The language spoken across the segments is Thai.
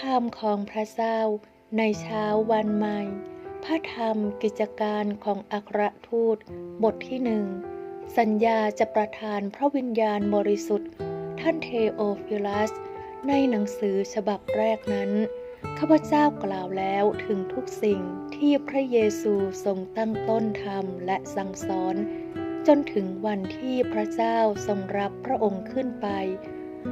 คำของพระเจ้า ในเช้าวันใหม่ พระธรรมกิจการของอัครทูต บทที่หนึ่ง สัญญาจะประทานพระวิญญาณบริสุทธิ์ ท่านเทโอฟิลัส ในหนังสือฉบับแรกนั้น ข้าพเจ้ากล่าวแล้วถึงทุกสิ่งที่พระเยซูทรงตั้งต้นทำและสั่งสอน จนถึงวันที่พระเจ้าทรงรับพระองค์ขึ้นไป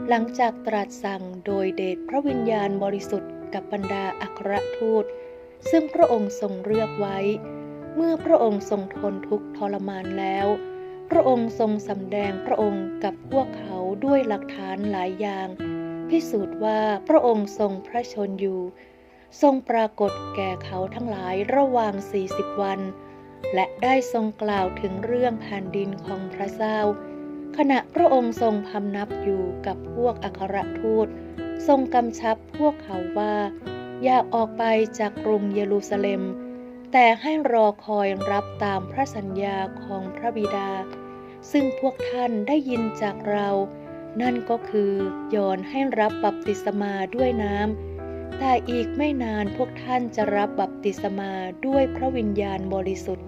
หลังจากตรัสสั่งโดยเดชพระวิญญาณบริสุทธิ์กับบรรดาอัครทูต ซึ่งพระองค์ทรงเลือกไว้ เมื่อพระองค์ทรงทนทุกข์ทรมานแล้ว พระองค์ทรงสำแดงพระองค์กับพวกเขาด้วยหลักฐานหลายอย่าง พิสูจน์ว่าพระองค์ทรงพระชนอยู่ ทรงปรากฏแก่เขาทั้งหลายระหว่าง 40 วัน และได้ทรงกล่าวถึงเรื่องแผ่นดินของพระเจ้า ขณะพระองค์ทรงพำนับอยู่กับพวกอัครทูต ทรงกำชับพวกเขาว่า อย่าออกไปจากกรุงเยรูซาเล็ม แต่ให้รอคอยรับตามพระสัญญาของพระบิดา ซึ่งพวกท่านได้ยินจากเรา นั่นก็คือยอนให้รับบัพติศมาด้วยน้ำแต่อีกไม่นานพวกท่านจะรับบัพติศมาด้วยพระวิญญาณบริสุทธิ์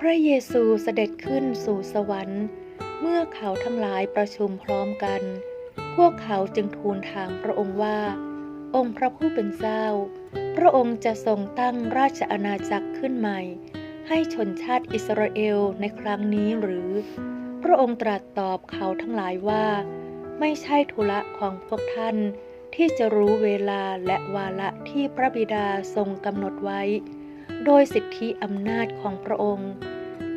พระเยซูเสด็จขึ้นสู่สวรรค์ เมื่อเขาทั้งหลายประชุมพร้อมกัน พวกเขาจึงทูลถามพระองค์ว่า องค์พระผู้เป็นเจ้า พระองค์จะทรงตั้งราชอาณาจักรขึ้นใหม่ ให้ชนชาติอิสราเอลในครั้งนี้หรือ พระองค์ตรัสตอบเขาทั้งหลายว่า ไม่ใช่ธุระของพวกท่านที่จะรู้เวลาและวาระที่พระบิดาทรงกำหนดไว้ โดยสิทธิอำนาจของพระองค์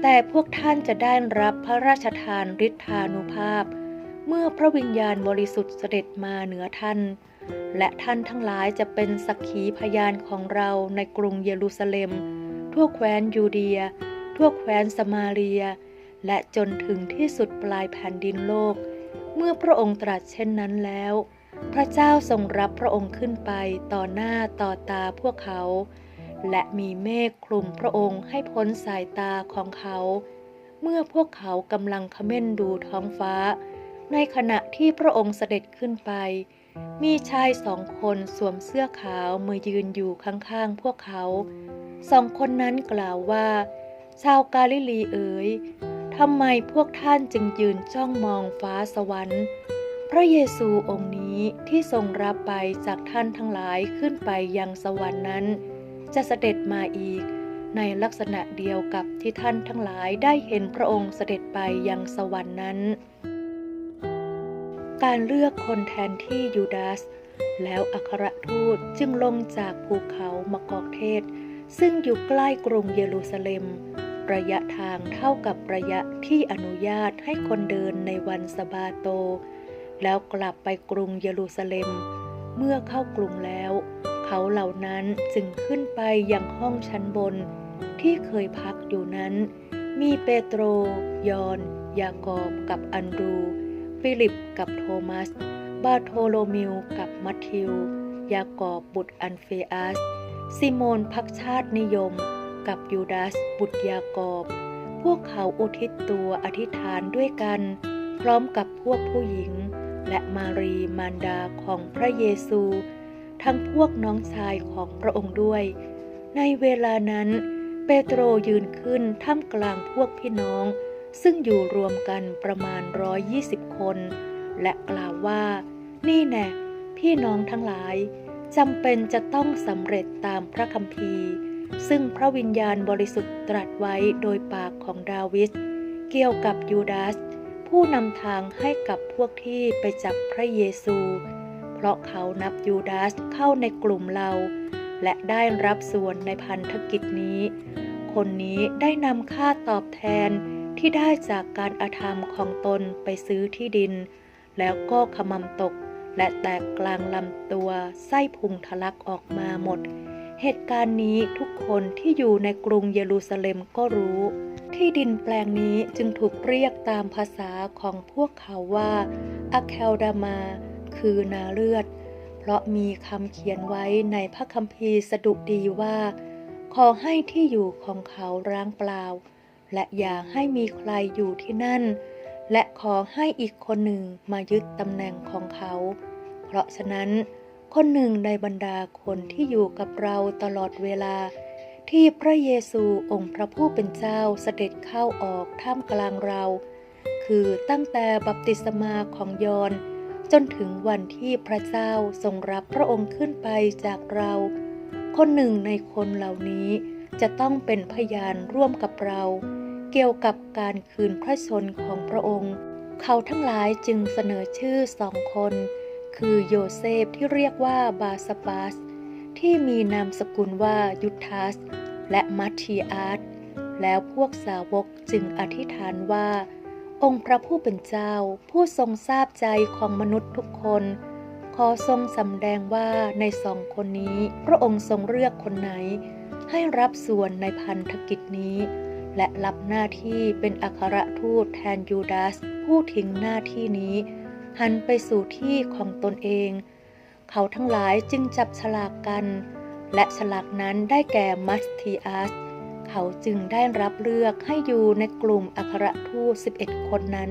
แต่พวกท่านจะได้รับพระราชทานฤทธานุภาพ เมื่อพระวิญญาณบริสุทธิ์เสด็จมาเหนือท่าน และท่านทั้งหลายจะเป็นสักขีพยานของเราในกรุงเยรูซาเล็ม ทั่วแคว้นยูเดีย ทั่วแคว้นสมาเรีย และจนถึงที่สุดปลายแผ่นดินโลก เมื่อพระองค์ตรัสเช่นนั้นแล้ว พระเจ้าทรงรับพระองค์ขึ้นไปต่อหน้าต่อตาพวกเขา และมีเมฆคลุมพระองค์ให้พ้นสายตาของเขา เมื่อพวกเขากำลังขม้นดูท้องฟ้า ในขณะที่พระองค์เสด็จขึ้นไป มีชายสองคนสวมเสื้อขาวมือยืนอยู่ข้างๆพวกเขา สองคนนั้นกล่าวว่า ชาวกาลิลีเอ๋ยทำไมพวกท่านจึงยืนจ้องมองฟ้าสวรรค์ พระเยซูองค์นี้ที่ทรงรับไปจากท่านทั้งหลายขึ้นไปยังสวรรค์นั้น จะเสด็จมาอีก ในลักษณะเดียวกับที่ท่านทั้งหลายได้เห็นพระองค์เสด็จไปยังสวรรค์นั้น การเลือกคนแทนที่ยูดาส แล้วอัครทูตจึงลงจากภูเขามะกอกเทศ ซึ่งอยู่ใกล้กรุงเยรูซาเล็ม ระยะทางเท่ากับระยะที่อนุญาตให้คนเดินในวันสะบาโต แล้วกลับไปกรุงเยรูซาเล็ม เมื่อเข้ากรุงแล้ว เขาเหล่านั้นจึงขึ้นไปยังห้องชั้นบนที่เคยพักอยู่นั้น มีเปโตร ยอน ยากอบกับอันดรู ฟิลิปกับโทมัส บาโทโลมิวกับมัทธิว ยากอบบุตรอันเฟอัส ซิโมนพักชาตินิยม กับยูดาสบุตรยากอบ พวกเขาอุทิศตัวอธิษฐานด้วยกัน พร้อมกับพวกผู้หญิง และมารีมารดาของพระเยซู ทั้งพวกน้องชายของพระองค์ด้วย ในเวลานั้นเปโตรยืนขึ้นท่ามกลางพวกพี่น้อง ซึ่งอยู่รวมกันประมาณร้อยยี่สิบคน และกล่าวว่า นี่แน่พี่น้องทั้งหลายจำเป็นจะต้องสำเร็จตามพระคัมภีร์ ซึ่งพระวิญญาณบริสุทธิ์ตรัสไว้โดยปากของดาวิดเกี่ยวกับยูดาส ผู้นำทางให้กับพวกที่ไปจับพระเยซู เพราะเขานับยูดาสเข้าในกลุ่มเรา และได้รับส่วนในพันธกิจนี้ คนนี้ได้นำค่าตอบแทนที่ได้จากการอาธรรมของตนไปซื้อที่ดิน แล้วก็ขมำตกและแตกกลางลำตัวไส้พุงทะลักออกมาหมด เหตุการณ์นี้ทุกคนที่อยู่ในกรุงเยรูซาเล็มก็รู้ ที่ดินแปลงนี้จึงถูกเรียกตามภาษาของพวกเขาว่าอะเคลดามา คือนาเลือด เพราะมีคำเขียนไว้ในพระคัมภีร์สดุดีว่า ขอให้ที่อยู่ของเขาร้างเปล่า และอย่าให้มีใครอยู่ที่นั่น และขอให้อีกคนหนึ่งมายึดตำแหน่งของเขา เพราะฉะนั้น คนหนึ่งในบรรดาคนที่อยู่กับเราตลอดเวลา ที่พระเยซูองค์พระผู้เป็นเจ้าเสด็จเข้าออกท่ามกลางเรา คือตั้งแต่บัพติศมาของยอห์น จนถึงวันที่พระเจ้าทรงรับพระองค์ขึ้นไปจากเรา คนหนึ่งในคนเหล่านี้จะต้องเป็นพยานร่วมกับเรา เกี่ยวกับการคืนพระชนของพระองค์ เขาทั้งหลายจึงเสนอชื่อสองคน คือโยเซฟที่เรียกว่าบาสบัสที่มีนามสกุลว่ายุทธัส และมัทธิอาสแล้วพวกสาวกจึงอธิษฐานว่า องค์พระผู้เป็นเจ้าผู้ทรงทราบใจของมนุษย์ทุกคน ขอทรงสำแดงว่าในสองคนนี้ พระองค์ทรงเลือกคนไหน ให้รับส่วนในพันธกิจนี้ และรับหน้าที่เป็นอัครทูตแทนยูดาส ผู้ทิ้งหน้าที่นี้ หันไปสู่ที่ของตนเอง เขาทั้งหลายจึงจับฉลากกัน และฉลากนั้นได้แก่มัสทีอัส เขาจึงได้รับเลือกให้อยู่ในกลุ่มอัครทูต11 คนนั้น